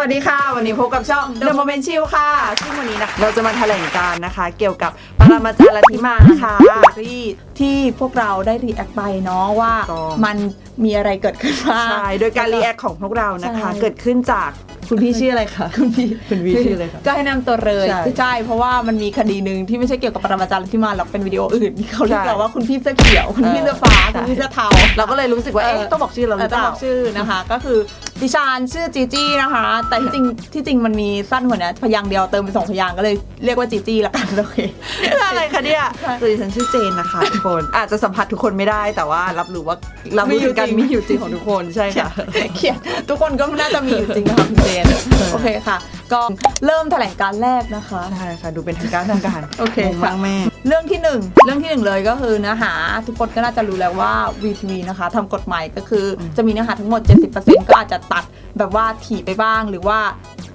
วัสดีค่ะ วันนี้พบกับช่อง The Moment Chill ค่ะ ซึ่งวันนี้นะเราจะมาแถลงการณ์นะคะ เกี่ยวกับปรมาจารย์ลัทธิมาค่ะที่ที่พวกเราได้รีแอคไปเนาะว่าถูกต้องมันมีอะไรเกิดขึ้นบ้างใช่โดยการรีแอคของพวกเรานะคะใช่เกิดขึ้นจาก คุณพี่ชื่ออะไรคะคุณพี่คุณพี่ชื่ออะไรคะก็ให้นำตัวเลยใช่ใช่เพราะว่ามันมีคดีหนึ่งที่ไม่ใช่เกี่ยวกับปรมาจารย์ที่มาหรอกเป็นวิดีโออื่นที่เขาเรียกใช่เราว่าคุณพี่เสื้อเขียวคุณพี่เสื้อฟ้าใช่คุณพี่เสื้อเทาเราก็เลยรู้สึกว่าเออเอ๊ะต้องบอกชื่อเราหเอรืออเปต้องล่าบอกชื่อนะคะ ก็คือดิฉันชื่อจีจี้นะคะ แต่ที่จริงที่จริงมันมีสั้นกว่านี้พยางค์เดียวเติมเป็นสองพยางค์ก็เลยเรียกว่าจีจี้ละกันโอเคอะไรคะเนี่ยใช่สวัสดีฉันชื่อเจนนะคะทุกคนอาจจะสัมผัสทุกคนไม่ได้แต่ว่ารับรู้ว่ารับมีรู้อยู่ถึงการจริงมีอยู่จริงของทุกคนใช่ค่ะเขียนทุกคนก็น่าจะมีอยู่จริงนะคะคุณเจนโอเคค่ะ ก็เริ่มแถลงการแรกนะคะ ใช่ค่ะ ดูเป็นทางการทางการโอเคงงมากแม่ เรื่องที่หนึ่งเรื่องที่หนึ่งเลยก็คือเนื้อหาทุกคนก็น่าจะรู้แล้วว่า VTV นะคะทำกฎหมายก็คืออจะมีเนื้อหาทั้งหมด 70%ก็อาจจะตัดแบบว่าถี่ไปบ้างหรือว่า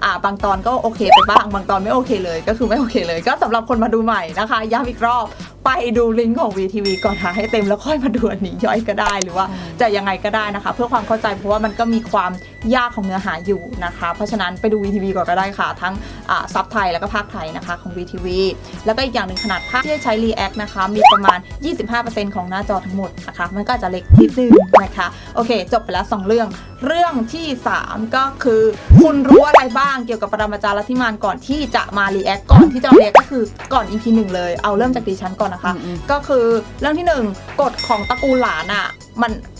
อ่าบางตอนก็โอเคไปบ้างบางตอนไม่โอเคเลย ก็คือไม่โอเคเลย ก็สำหรับคนมาดูใหม่นะคะย้ำอีกรอบ ไปดูลิงก์ของ VTV ก่อนหาให้เต็มแล้วค่อยมาดูอันนี้ย่อยก็ได้หรือว่าจะยังไงก็ได้นะคะ เพื่อความเข้าใจเพราะว่ามันก็มีความยากของเนื้อหาอยู่นะคะ เพราะฉะนั้นไปดู VTV ก่อนก็ได้ค่ะ ทั้งอ่าซับไทยแล้วก็ภาคไทยนะคะของ VTV แล้วก็อีกอย่างหนึ่งขนาดภาพที่ใช้ React นะคะ มีประมาณ 25%ของหน้าจอทั้งหมดนะคะ มันก็อาจจะเล็กนิดนึงนะคะ โอเค จบไปแล้ว 2 เรื่อง เรื่องที่ 3 ก็คือ คุณรู้อะไรบ้างเกี่ยวกับปรมาจารย์ลัทธิมานก่อนที่จะมา React ก่อนที่จะมา React ก็คือก่อน EP 1เลยเอาเริ่มจากดิฉันก่อนนะคะอืมก็คือเรื่องที่ 1กฎของตระกูลหลานอะมันเอ่อ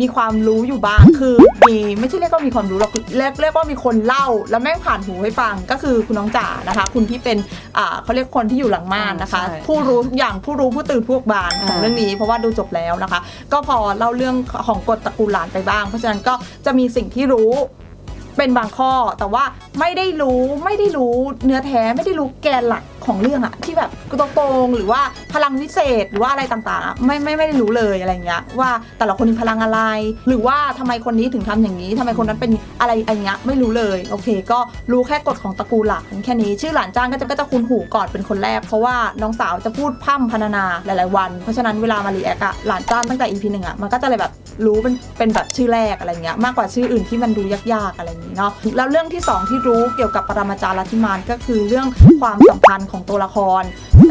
มีความรู้อยู่บ้างคือมีไม่ใช่เรียกว่ามีความรู้หรอกคือเรียกเรียกว่ามีคนเล่า แล้วแม่งผ่านหูให้ฟังก็คือคุณน้องจ๋านะคะ คุณที่เป็นอ่าเขาเรียกคนที่อยู่หลังม่านนะคะใช่ผู้รู้ทุกอย่างผู้รู้ผู้ตื่นผู้บานของอ่าเรื่องนี้ เพราะว่าดูจบแล้วนะคะ ก็พอเล่าเรื่องของกฎตระกูลหลานไปบ้าง เพราะฉะนั้นก็จะมีสิ่งที่รู้เป็นบางข้อ แต่ว่าไม่ได้รู้ไม่ได้รู้เนื้อแท้ไม่ได้รู้แกนหลัก ของเรื่องอะที่แบบตรงๆหรือว่าพลังวิเศษหรือว่าอะไรต่างๆ ไม่ไม่ไม่ได้รู้เลยอะไรเงี้ยว่าแต่ละคนมีพลังอะไร หรือว่าทำไมคนนี้ถึงทำอย่างนี้ทำไมคนนั้นเป็นอะไรอะไรเงี้ยไม่รู้เลยโอเค ก็รู้แค่กฎของตระกูลหลักแค่นี้ชื่อหลานจ้างก็จะก็จะคุ้นหูก่อนเป็นคนแรกเพราะว่าน้องสาวจะพูดพร่ำพรรณนาหลายๆวัน เพราะฉะนั้นเวลามารีแอคอะหลานจ้างตั้งแต่ EP หนึ่งอะมันก็จะเลยแบบรู้เป็นเป็นแบบชื่อแรกอะไรเงี้ยมากกว่าชื่ออื่นที่มันดูยากๆอะไรอย่างนี้เนาะแล้วเรื่องที่สองที่รู้เกี่ยวกับปรมาจารย์ลัทธิมานก็คือเรื่องความสัมพันธ์ของตัวละคร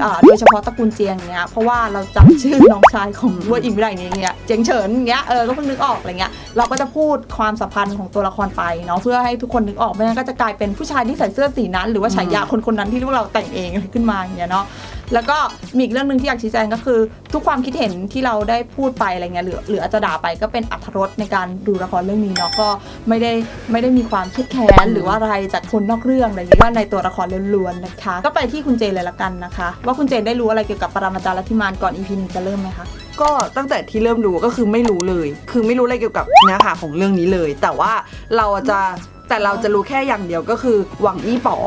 อ่าโดยเฉพาะตระกูลเจียงเนี้ยเพราะว่าเราจำชื่อน้องชายของเวอร์อิงไม่ได้อย่างเงี้ยเจียงเฉินอย่างเงี้ยเออก็เพิ่งนึกออกอะไรเงี้ยเราก็จะพูดความสัมพันธ์ของตัวละครไปเนาะเพื่อให้ทุกคนนึกออกไม่งั้นก็จะกลายเป็นผู้ชายที่ใส่เสื้อสีนั้น หรือว่าฉายาคนคนนั้นที่พวกเราแต่งเองขึ้นมาอย่างเงี้ยเนาะแล้วก็มีอีกเรื่องหนึ่งที่อยากชี้แจงก็คือ ทุกความคิดเห็นที่เราได้พูดไปอะไรเงี้ยหรือหรืออาจจะด่าไปก็เป็นอัธรสในการดูละครเรื่องนี้เนาะก็ไม่ได้ไม่ได้มีความคิดแค้นหรือว่าอะไรจากคนนอกเรื่องอะไรอย่างเงี้ยว่าในตัวละครล้วนๆนะคะ ก็ไปที่คุณเจนเลยละกันนะคะ ว่าคุณเจนได้รู้อะไรเกี่ยวกับปรมาจารย์ลัทธิมานก่อนอีพีหนึ่งจะเริ่มไหมคะก็ตั้งแต่ที่เริ่มดูก็คือไม่รู้เลย คือไม่รู้อะไรเกี่ยวกับเนื้อหาของเรื่องนี้เลย แต่ว่าเราจะแต่เราจะรู้แค่อย่างเดียวก็คือหวังอี้ป๋อ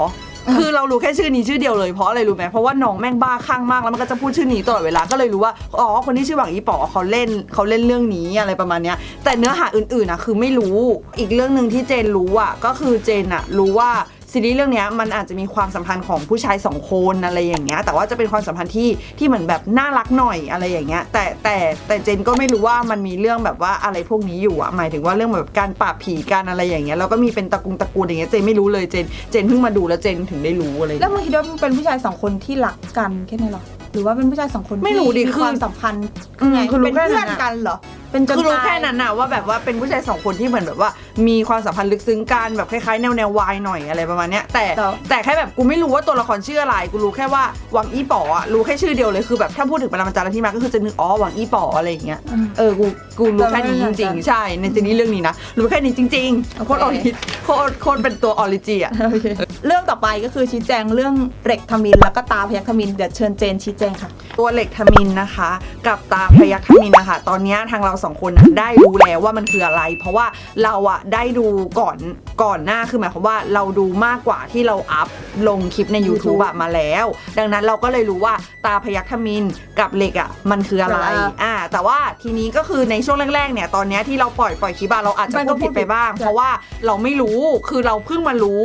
คือเรารู้แค่ชื่อนี้ชื่อเดียวเลยเพราะอะไรรู้ไหมเพราะว่าน้องแม่งบ้าคลั่งมากแล้วมันก็จะพูดชื่อนี้ตลอดเวลาก็เลยรู้ว่าอ๋อคนที่ชื่อหวังอี้ป๋อเขาเล่นเขาเล่นเรื่องนี้อะไรประมาณเนี้ยแต่เนื้อหาอื่นๆนะคือไม่รู้อีกเรื่องหนึ่งที่เจนรู้อะก็คือเจนอะรู้ว่า ซีรีส์เรื่องนี้มันอาจจะมีความสัมพันธ์ของผู้ชายสองคนอะไรอย่างเงี้ยแต่ว่าจะเป็นความสัมพันธ์ที่ที่เหมือนแบบน่ารักหน่อยอะไรอย่างเงี้ยแต่แต่แต่เจนก็ไม่รู้ว่ามันมีเรื่องแบบว่าอะไรพวกนี้อยู่อะหมายถึงว่าเรื่องแบบการปราบผีการอะไรอย่างเงี้ยแล้วก็มีเป็นตระกุงตระกูลอย่างเงี้ยเจนไม่รู้เลยเจนเจนเพิ่งมาดูแล้วเจนถึงได้รู้อะไรแล้วมึงคิดว่าเป็นผู้ชายสองคนที่รักกันแค่นี้หรอหรือว่าเป็นผู้ชายสองคนที่ไม่รู้ดิมีคือความสัมพันธ์ไงคือเป็นเพื่อนกันเหรอเป็นจนคือรู้ตาย แค่นั้นนะว่าแบบว่าเป็นผู้ชายสองคนที่เหมือนแบบว่า มีความสัมพันธ์ลึกซึ้งกันแบบคล้ายๆแนวแนววายหน่อยอะไรประมาณเนี้ยแต่แต่ แต่แค่แบบกูไม่รู้ว่าตัวละครชื่ออะไร กูรู้แค่ว่าหวังอี้ป๋ออะรู้แค่ชื่อเดียวเลยคือแบบถ้าพูดถึงปรมาจารย์ที่มาก็คือจะนึกอ๋อหวังอี้ป๋ออะไรอย่างเงี้ยอืมเออกูกูรู้แค่นี้แต่จไม่ริงเหมือนกันๆใช่ในซีรีส์เรื่องนี้นะรู้แค่นี้จริงโอๆเคโคตรออริโคตรโคตรเป็นตัวออริจิอะโอเคเรื่องต่อไปก็คือชี้แจงเรื่องเร็กทามินแล้วก็ตาพยัคฆ์ทมินเดี๋ยวเชิญเจนชี้แจงค่ะ ตัวเหล็กทมินนะคะ กับตาพยัคฆ์ทมินนะคะ ตอนเนี้ยทางเราสองคนน่ะได้รู้แล้วว่ามันคืออะไร เพราะว่าเราอะได้ดูก่อนก่อนหน้าคือหมายความว่าเราดูมากกว่าที่เราอัพลงคลิปใน YouTube YouTube อะมาแล้ว ดังนั้นเราก็เลยรู้ว่าตาพยัคฆ์ทมินกับเหล็กอะมันคืออะไรคืออะไรอ่าแต่ว่าทีนี้ก็คือในช่วงแรกๆเนี่ยตอนเนี้ยที่เราปล่อยปล่อยคลิปอะเราอาจจะมันพูก็ดผิดไปบ้างพูดผิดเพราะว่าเราไม่รู้คือเราเพิ่งมารู้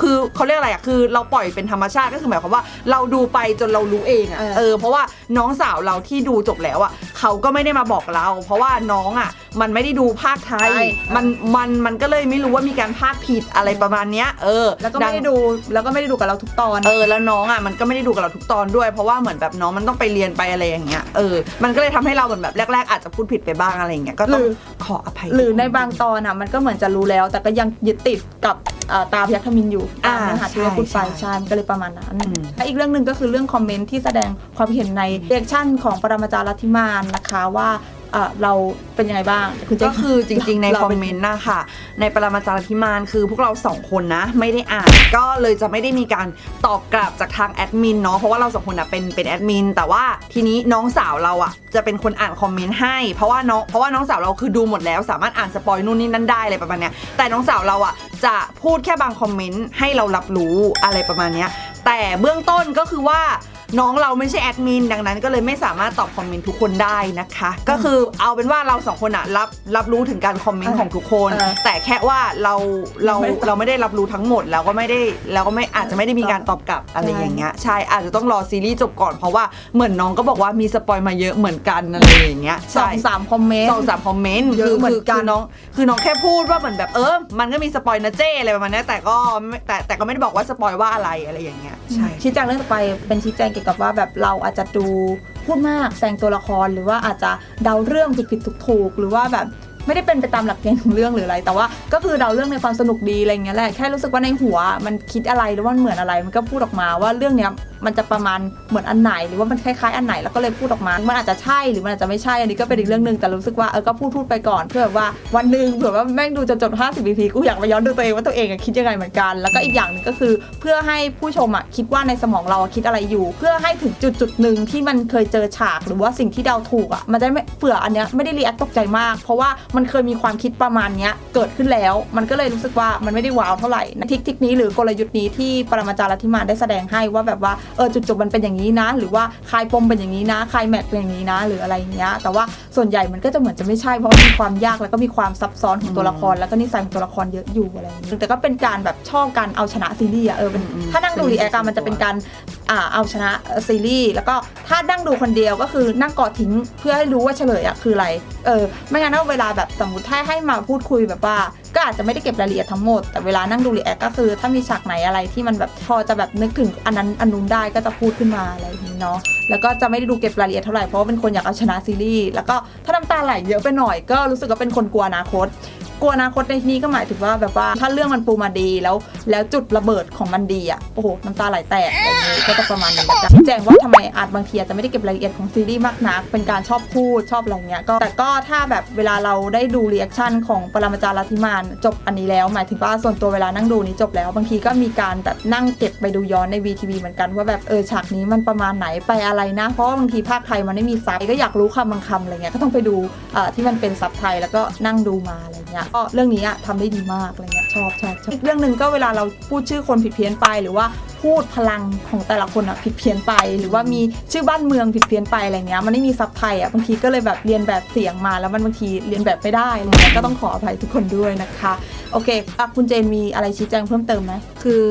คือเขาเรียกอะไรอะคือเราปล่อยเป็นธรรมชาติก็คือหมายความว่าเราดูไปจนเรารู้เองอะเออ เออเพราะว่าน้องสาวเราที่ดูจบแล้วอะเขาก็ไม่ได้มาบอกเรา เพราะว่าน้องอะมันไม่ได้ดูภาคไทย ใช่ มันมันมันก็เลยไม่รู้ว่ามีการภาคผิดอะไรประมาณเนี้ยเออแล้วก็ไม่ได้ดูแล้วก็ไม่ได้ดูกับเราทุกตอน เออแล้วน้องอะมันก็ไม่ได้ดูกับเราทุกตอนด้วย เพราะว่าเหมือนแบบน้องมันต้องไปเรียนไปอะไรอย่างเงี้ยเออมันก็เลยทำให้เราเหมือนแบบแรก ๆ อาจจะพูดผิดไปบ้างอะไรอย่างเงี้ยก็ต้องหรือ ขออภัยหรือในบางตอนอะมันก็เหมือนจะรู้แล้ว แต่ก็ยังยึดติดกับเอ่อตาพยัคฆ์ทมินอยู่ตามเนื้อหาที่เราพูดไปใช่ใช่มันก็เลยประมาณนั้นอืมและอีกเรื่องหนึ่งก็คือเรื่องคอมเมนต์ที่แสดงความเห็นในเรียกชั่นของปรมาจารย์ลัทธิมานนะคะว่า เอ่อเราเป็นยังไงบ้างคุณเจ๊ก็คือจริงๆในราคอมป็เมนต์นะคะในปรมาจารย์พิมานคือพวกเราสองคนนะ ไม่ได้อ่านก็เลยจะไม่ได้มีการตอบกลับจากทางแอดมินเนาะเพราะว่าเราสองคนอะเป็นเป็นแอดมินแต่ว่าทีนี้น้องสาวเราอะจะเป็นคนอ่านคอมเมนต์ให้ เพราะว่าน้องเพราะว่าน้องสาวเราคือดูหมดแล้ว สามารถอ่านสปอยนู่นนี่นั่นได้อะไรประมาณเนี้ยแต่น้องสาวเราอะจะพูดแค่บางคอมเมนต์ให้เรารับรู้อะไรประมาณเนี้ยแต่เบื้องต้นก็คือว่า น้องเราไม่ใช่แอดมินดังนั้นก็เลยไม่สามารถตอบคอมเมนต์ทุกคนได้นะคะ ก็คือเอาเป็นว่าเราสองคนอะรับรับรู้ถึงการคอมเมนต์ของทุกคน เออแต่แค่ว่าเราเราไม่ได้เราไม่ได้รับรู้ทั้งหมดแล้วก็ไม่ได้แล้วก็ไม่อาจจะไม่ได้มีการตอบกลับอะไรใช่ อย่างเงี้ยใช่อาจจะต้องรอซีรีส์จบก่อนเพราะว่าเหมือนน้องก็บอกว่ามีสปอยมาเยอะเหมือนกันอะไรอย่างเงี้ยสอใช่ งสามคอมเมนต์ สองสามคอมเมนต์เยอะคือเหมืคืออนกัน คือน้องคือน้องแค่พูดว่าเหมือนแบบเออมันก็มีสปอยนะเจ้อะไรประมาณเนี้ยแต่ก็ไม่แต่แต่ก็ไม่ได้บอกว่าสปอยว่าอะไรอะไรอย่างเงี้ยใช่ ชี้แจงเรื่องต่อไปเป็นชี้แจงเกี่ยวกับว่าแบบเราอาจจะดูพูดมากแซงตัวละครหรือว่าอาจจะเดาเรื่องผิดผิดถูกถูกหรือว่าแบบไม่ได้เป็นไปตามหลักเกณฑ์ของเรื่องหรืออะไร แต่ว่าก็คือเดาเรื่องในความสนุกดีอะไรอย่างเงี้ยแหละ แค่รู้สึกว่าในหัวมันคิดอะไรหรือว่ามันเหมือนอะไร มันก็พูดออกมาว่าเรื่องเนี้ย มันจะประมาณเหมือนอันไหน หรือว่ามันคล้ายๆอันไหนแล้วก็เลยพูดออกมา มันอาจจะใช่หรือมันอาจจะไม่ใช่อันนี้ก็เป็นอีกเรื่องหนึ่งแต่รู้สึกว่าเออก็พูดพูดไปก่อนเพื่อแบบว่าวันหนึ่งเผื่อว่าแม่งดูจนจบ50นาทีกูอยากมาย้อนดูตัวเองว่าตัวเองคิดยังไงเหมือนกัน แล้วก็อีกอย่างหนึ่งก็คือเพื่อให้ผู้ชมอะคิดว่าในสมองเราคิดอะไรอยู่ เพื่อให้ถึงจุดจุดหนึ่งที่มันเคยเจอฉากหรือว่าสิ่งที่เดาถูกอะมันจะไม่เผื่ออันเนี้ยไม่ได้รีแอคตกใจมาก เพราะว่ามันเคยมีความคิดประมาณเนี้ยเกิดขึ้นแล้ว มันก็เลยรู้สึกว่ามันไม่ได้ว้าวเท่าไหร่นะทิกทิกนี้หรือกลยุทธ์นี้ที่ปรมาจารย์ลัทธิมาได้แสดงให้ว่าแบบว่าเออจุดจบมันเป็นอย่างนี้นะ หรือว่าคลายปมเป็นอย่างนี้นะคลายแมทเป็นอย่างนี้นะ หรืออะไรอย่างเงี้ยแต่ว่าส่วนใหญ่มันก็จะเหมือนจะไม่ใช่เพราะว่ามีความยากแล้วก็มีความซับซ้อนของตัวละครแล้วก็นิสัยของตัวละครเยอะอยู่อะไรอย่างเงี้ยแต่ก็เป็นการแบบชอบการเอาชนะซีรีส์อะเออเป็นอืมถ้านั่งดูรีแอคมันจะเป็นการอ่าเอาชนะซีรีส์แล้วก็ถ้านั่งดูคนเดียวก็คือนั่งกอดทิ้งเพื่อให้รู้ว่าเฉลยอะคืออะไรเออไม่งั้นถ้าเวลาแบบสมมติถ้าให้มาพูดคุยแบบว่า ก็อาจจะไม่ได้เก็บรายละเอียดทั้งหมด แต่เวลานั่งดูรีแอคก็คือ ถ้ามีฉากไหนอะไรที่มันแบบพอจะแบบนึกถึงอันนั้นอันนู้นได้ก็จะพูดขึ้นมาอะไรอย่างนี้เนาะแล้วก็จะไม่ได้ดูเก็บรายละเอียดเท่าไหร่เพราะว่าเป็นคนอยากเอาชนะซีรีส์แล้วก็ถ้าน้ำตาไหลเยอะไปหน่อยก็รู้สึกว่าเป็นคนกลัวอนาคต ลัวอนาคตในที่นี้ก็หมายถึงว่าแบบว่าถ้าเรื่องมันปูมาดีแล้ว แล้วจุดระเบิดของมันดีอะโอ้โหน้ำตาไหลแตกอะไรอย่างงี้ก็จะประมาณนี้นะคะชี้แจงว่าทำไมอาจบางทีอาจจะไม่ได้เก็บรายละเอียดของซีรีส์มากนักเป็นการชอบพูดชอบอะไรเงี้ยก็แต่ก็ถ้าแบบเวลาเราได้ดูรีแอคชั่นของปรมาจารย์ลัทธิมานจบอันนี้แล้ว หมายถึงว่าส่วนตัวเวลานั่งดูนี้จบแล้ว บางทีก็มีการแบบนั่งเก็บไปดูย้อนใน VTV เหมือนกันว่าแบบเออฉากนี้มันประมาณไหนไปอะไรนะเพราะบางทีภาคไทยมันไม่มีซับก็อยากรู้คำบางคำอะไรเงี้ยก็ต้องไปดูอ่อที่มันเป็นซับไทยแล้วก็นั่งดูมาอะไรเงี้ยก็เรื่องนี้อะทำได้ดีมากอะไรเงี้ยชอบชอบชอบอีกเรื่องหนึ่งก็เวลาเราพูดชื่อคนผิดเพี้ยนไป หรือว่าพูดพลังของแต่ละคนอะผิดเพี้ยนไป หรือว่ามีชื่อบ้านเมืองผิดเพี้ยนไปอะไรเงี้ยมันไม่มีซับไทยอะบางทีก็เลยแบบเรียนแบบเสียงมาแล้วมันบางทีเรียนแบบไม่ได้อะไรเงี้ยก็ต้องขออภัยทุกคนด้วยนะคะ โอเคอะคุณเจนมีอะไรชี้แจงเพิ่มเติมไหมคือ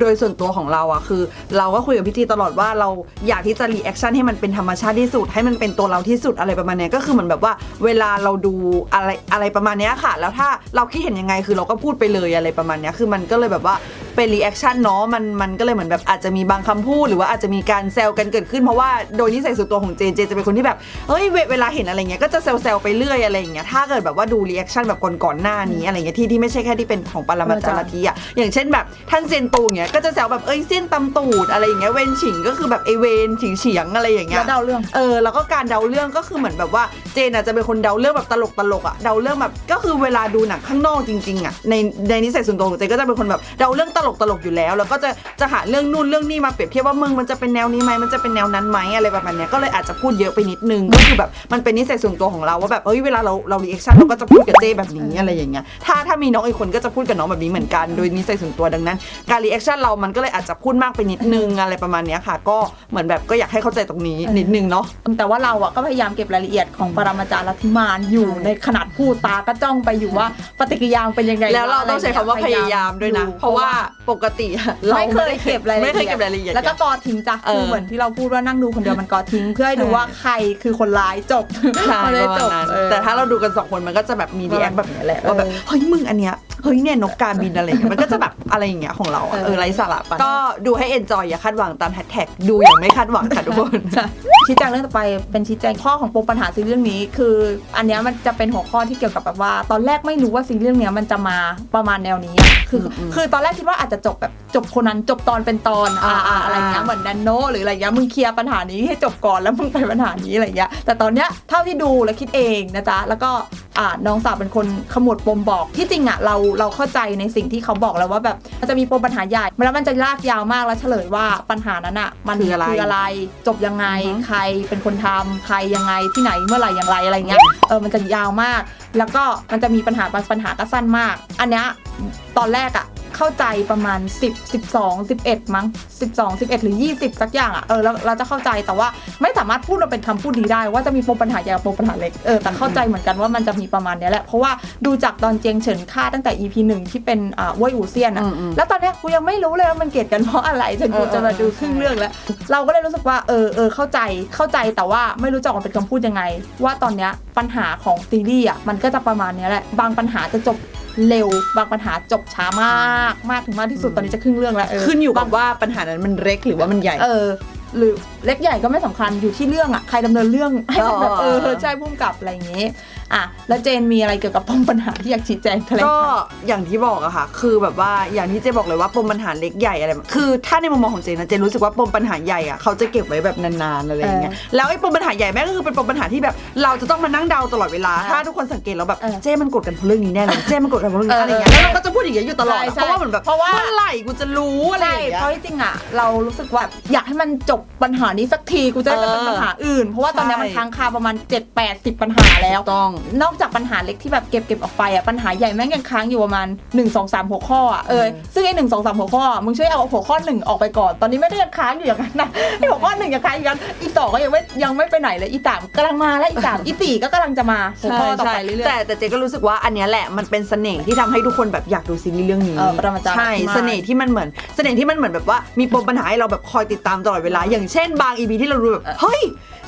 โดยส่วนตัวของเราอะคือ เราก็คุยกับพี่จีตลอดว่าเราอยากที่จะรีแอคชั่นให้มันเป็นธรรมชาติที่สุด ให้มันเป็นตัวเราที่สุดอะไรประมาณเนี้ยก็คือเหมือนแบบว่าเวลาเราดูอะไรอะไรประมาณเนี้ยค่ะ แล้วถ้าเราคิดเห็นยังไงคือเราก็พูดไปเลยอะไรประมาณเนี้ยคือมันก็เลยแบบว่า เป็นรีแอคชั่นเนาะมันมันก็เลยเหมือนแบบอาจจะมีบางคำพูด หรือว่าอาจจะมีการแซวกันเกิดขึ้นเพราะว่าโดยนิสัยส่วนตัวของเจนเจนจะเป็นคนที่แบบเฮ้ยเวเวลาเห็นอะไรเงี้ยก็จะแซวๆไปเรื่อยอะไรอย่างเงี้ยถ้าเกิดแบบว่าดูรีแอคชั่นแบบก่อนๆหน้านี้อะไรเงี้ยที่ที่ไม่ใช่แค่ที่เป็นของปรมาจารย์ลัทธิอะอย่างเช่นแบบท่านเซียนตูเงี้ยก็จะแซวแบบเอ้ยเซียนตำตูดอะไรอย่างเงี้ยเวนฉิงก็คือแบบไอเวนฉิงเฉียงอะไรอย่างเงี้แล้ยวเดาเรื่องเออแล้วก็การเดาเรื่องก็คือเหมือนแบบว่าเจนอาจจะเป็นคนเดาเรื่องแบบตลกตลกๆอะเดาเรื่องแบบก็คือเวลาดูหนังข้างนอกจริงๆอะในในนิสัยส่วนตัวของเจนก็จะเป็นคนแบบเดาเรื่องตลกตลกๆอยู่แล้ว แล้วก็จะจะหาเรื่องนู่นเรื่องนี้มาเปรียบเทียบว่ามึงมันจะเป็นแนวนี้ไหมมันจะเป็นแนวนั้นไหมอะไรประมาณเนี้ยก็เลยอาจจะพูดเยอะไปนิดนึงก็คือแบบมันเป็นนิสัยส่วนตัวของเราว่าแบบเอ้ยเวลาเราเรารีแอคชั่นเราก็จะพูดกับเจแบบนี้อะไรอย่างเงี้ยถ้าถ้ามีน้องอีกคนก็จะพูดกับน้องแบบนี้เหมือนกันโดยนิสัยส่วนตัวดังนั้น การรีแอคชั่นเรามันก็เลยอาจจะพูดมากไปนิดนึงอะไรประมาณเนี้ยค่ะ ก็เหมือนแบบก็อยากให้เข้าใจตรงนี้นิดนึงเนาะแต่ว่าเราอะก็พยายามเก็บรายละเอียดของปรมาจารย์ลัทธิมานอยู่ใช่ในขนาดพูดตาก็จ้องไปอยู่ว่าปฏิกิริยาเป็นยังไงแล้วเราต้องใช้คำว่าพยายามด้วยนะ เพราะว่า ปกติอะเราไม่เคยเก็บรายละเอียดไม่เคยเก็บรายละเอียดแล้วก็กอทิ้งจ้ะเออคือเหมือนที่เราพูดว่านั่งดูคนเดียวมันกอทิ้ง เพื่อให้ดูใช่ว่าใครคือคนร้ายจบใช่มันปได้ระมาจณบนั้นเออแต่ถ้าเราดูกันสองคนมันก็จะแบบมีดีแอคแบบเนี้ยแหละว่าแบบเออเฮ้ยมึงอันเนี้ยเฮ้ยเนี่ยนกกาบินอะไรอย่างเงี้ยมันก็จะแบบอะไรอย่างเงี้ยของเราอะเออเออไร้สาระไปก็ดูให้เอนจอยอย่าคาดหวังตามแฮชแท็กดูอย่างไม่คาดหวังค่ะทุกคน ชี้แจงเรื่องต่อไปเป็นชี้แจงข้อของปมปัญหาซีรีส์เรื่องนี้ คืออันเนี้ยมันจะเป็นหัวข้อที่เกี่ยวกับแบบว่า ตอนแรกไม่รู้ว่าซีรีส์เรื่องเนี้ยมันจะมาประมาณแนวนี้อะคืออมคือตอนแรกคิดว่าอาจจะจบแบบจบคนนั้นจบตอนเป็นตอนอ่าอ่าอ่าอะไรเงี้ยเหมือนแนนโนหรืออะไรเงี้ยมึงเคลียร์ปัญหานี้ให้จบก่อนแล้วมึงไปปัญหานี้อะไรเงี้ยแต่ตอนเนี้ยเท่าที่ดูและคิดเองนะจ๊ะแล้วก็อ่าน้องสาวเป็นคนขมวดปมบอกที่จริงอะเราเราเข้าใจในสิ่งที่เขาบอกแล้วว่าแบบมันจะมีปมปัญหาใหญ่แล้วมันจะลากยาวมากแล้วเฉลยว่าปัญหานั้นอะมันคืออะไรอะไรจบยังไงอือฮึใครเป็นคนทำใครยังไงที่ไหนเมื่อไหร่อย่างไรอะไรเงี้ยเออมันจะยาวมาก แล้วก็มันจะมีปัญหาบางปัญหาก็สั้นมาก อันเนี้ยตอนแรกอะ เข้าใจประมาณ 10 12 11 มั้ง 12 11 หรือ 20 สักอย่างอะเออแล้วเราจะเข้าใจแต่ว่าไม่สามารถพูดมาเป็นคำพูดนี้ได้ ว่าจะมีปมปัญหาใหญ่กับปมปัญหาเล็กเออแต่เข้าใจเหมือนกันว่ามันจะมีประมาณเนี้ยแหละ เพราะว่าดูจากตอนเจียงเฉินฆ่าตั้งแต่ EP หนึ่งที่เป็นอ่าเว่ยอูเซียนอะอืมอืมแล้วตอนเนี้ยกูยังไม่รู้เลยว่ามันเกลียดกันเพราะอะไรจนกูเออจะมาดูเออครึ่งเรื่องแล้ว เราก็เลยรู้สึกว่าเออเออเข้าใจเข้าใจแต่ว่าไม่รู้จะออกมาเป็นคำพูดยังไง ว่าตอนเนี้ยปัญหาของซีรีส์อะมันก็จะประมาณเนี้ยแหละบางปัญหาจะจบ เร็วบางปัญหาจบช้ามากมากถึงมากที่สุดตอนนี้จะครึ่งเรื่องแล้วเออขึ้นอยู่กับว่าปัญหานั้นมันเล็กหรือว่ามันใหญ่ เออ หรือเล็กใหญ่ก็ไม่สำคัญอยู่ที่เรื่องอะใครดำเนินเรื่องให้มันแบบเอเอออเออใช่พุ่มกับอะไรอย่างเงี้ย อะแล้วเจนมีอะไรเกี่ยวกับปมปัญหาที่อยากชี้แจงแถลงก็ข่าว อย่างที่บอกอะค่ะ คือแบบว่าอย่างที่เจบอกเลยว่าปมปัญหาเล็กใหญ่อะไรแบบคือถ้าในมุมมองของเจนนะเจนรู้สึกว่าปมปัญหาใหญ่อะเขาจะเก็บไว้แบบนานๆอะไรอย่างเงี้ยแล้วไอ้ปมปัญหาใหญ่แม่งก็คือเป็นปมปัญหาที่แบบเราจะต้องมานั่งเดาตลอดเวลา ถ้าทุกคนสังเกตแล้วแบบเออเจมันกดกันเพราะเรื่องนี้แน่เลยเจมันกดกันเพราะเรื่องนี้เอออะไรอย่างเงี้ยแล้วเราก็จะพูดอย่างเงี้ยอยู่ตลอดใช่อะเพราะว่าเหมือนแบบเพราะว่า เมื่อไหร่กูจะรู้อะไรอใช่ย่างเงี้ยเพราะที่จริงอะเรารู้สึกว่าอยากให้มันจบปัญหานี้สักทีกูจะได้ไม่เป็นเออปัญหาอื่น เพราะว่าตอนเนี้ยใช่มันค้างคาประมาณ 7 8 0 ปัญหาแล้ว ต้องนอกจากปัญหาเล็กที่แบบเก็บเก็บออกไปอะปัญหาใหญ่แม่งยังค้างอยู่ประมาณ1 2 3หัวข้ออะเอออืมซึ่งไอ้หนึ่งสองสามหัวข้อมึงช่วยเอาหัวข้อหนึ่งออกไปก่อนตอนนี้ไม่ได้ยังค้างอยู่อย่างนั้นนะไอ้หัวข้อหนึ่งยังค้างอยู่อย่างนั้นอีสองก็ยังไม่ยังไม่ไปไหนเลยอีสามกำลังมาแล้วอีสามอีสี่ก็กำลังจะมาหัวข้อต่อไปเรื่อยๆแต่แต่เจก็รู้สึกว่าอันเนี้ยแหละมันเป็นเสน่ห์ที่ทำให้ทุกคนแบบอยากดูซีรีส์เรื่องนี้เออปรมาจารย์ใช่ที่มาเสน่ห์ที่มันเหมือนเสน่ห์ที่มันเหมือนแบบว่ามีปมปัญหาให้เราแบบคอยติดตามตลอดเวลา อย่างเช่นบางอีพีที่เราดูแบบเฮ้ย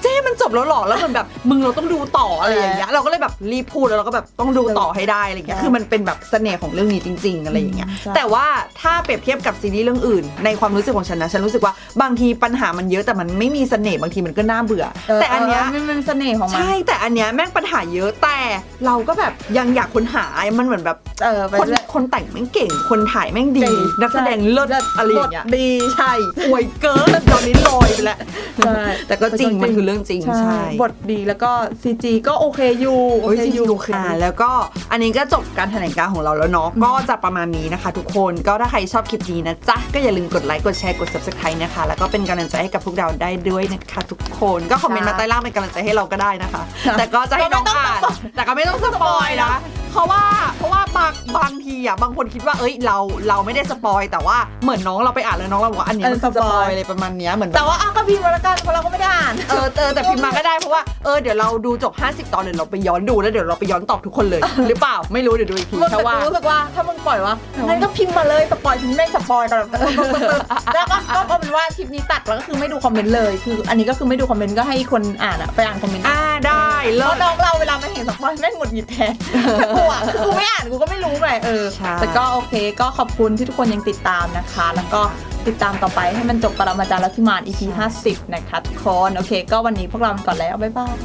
เจ๊มันจบแล้วเหรอแล้วมันแบบมึงเราต้องดูต่ออะไรอย่างเงี้ยเราก็เลยแบบรีบพูดแล้วเราก็แบบต้องดูต่อให้ได้อะไรอย่างเงี้ยคือมันเป็นแบบเสน่ห์ของเรื่องนี้จริง ๆ อะไรอย่างเงี้ยใช่แต่ว่าถ้าเปรียบเทียบกับซีรีส์เรื่องอื่น ในความรู้สึกของฉันนะฉันรู้สึกว่าบางทีปัญหามันเยอะแต่มันไม่มีเสน่ห์บางทีมันก็น่าเบื่อ แต่อันเนี้ยมันเป็นเสน่ห์ของมันใช่แต่อันเนี้ยแม่งปัญหาเยอะแต่เราก็แบบยังอยากค้นหามันเหมือนแบบเออไปคนเรื่อยคนแต่งแม่งเก่ง คนถ่ายแม่งดีเก่งนักแสดงเลิศใช่อะไรอย่างเงี้ยบทดีใช่อวยเกินตอนนี้ลอยไปแล้วใช่แต่ก็จริงมันคือเรื่องจริงใช่บทดีแล้วก็ CG ก็โอเคอยู่โอ้ยจริงๆโอเคอ่าแล้วก็อันนี้ก็จบการแถลงการณ์ของเราแล้วเนาะก็จะประมาณนี้นะคะ ทุกคนก็ถ้าใครชอบคลิปนี้นะจ๊ะก็อย่าลืมกดไลค์กดแชร์กด subscribe นะคะ แล้วก็เป็นกำลังใจให้กับพวกเราได้ด้วยนะคะ ทุกคนก็คอมเมนต์มาใต้ล่างเป็นกำลังใจให้เราก็ได้นะคะ แต่ก็จะให้น้องอ่านแต่ก็ไม่ต้องสปอยนะ เพราะว่าเพราะว่าบางบางทีอะบางคนคิดว่าเอ้ยเราเราไม่ได้สปอยแต่ว่าเหมือนน้องเราไปอ่านแล้วน้องเราบอกว่าอันเนี้ยมันเออสสปปออยย อะไรประมาณเนี้ยเหมือนแบบ แต่ว่าอ้าวก็พิมพ์มาแล้วกันเพราะเราก็ไม่ได้อ่าน เออเออแต่พิมพ์มาก็ได้เพราะว่าเออเดี๋ยวเราดูจบ 50 ตอนเดี๋ยวเราไปย้อนดูแล้วเดี๋ยวเราไปย้อนตอบทุกคนเลย หรือเปล่าไม่รู้เดี๋ยวดูอีกทีมึงถ้าแต่ว่ากูรู้สึกว่าถ้ามึงปล่อยวะงั้นก็พิมพ์มาเลยสปอยพิมพ์ไม่สปอยกันแบบแล้วก็ก็เอาเป็นว่าคลิปนี้ตัดแล้วก็คือไม่ดูคอมเมนต์เลย คืออันนี้ก็คือไม่ดูคอมเมนต์ก็ให้คนอ่านอะไปอ่านคอมเมนต์อ่าได้เพเลิราะศน้องเราเวลาไม่เห็นสปอยแม่งหงุดหงิดแทนแต่กูอะคือกูไม่อ่านกูก็ไม่รู้ไงเออ ใช่ แต่ก็โอเค ก็ขอบคุณที่ทุกคนยังติดตามนะคะ แล้วก็ติดตามต่อไปให้มันจบปรมาจารย์ลัทธิมาน EP 50 นะคะทุกคน โอเค ก็วันนี้พวกเราไปก่อนแล้ว บ๊ายบาย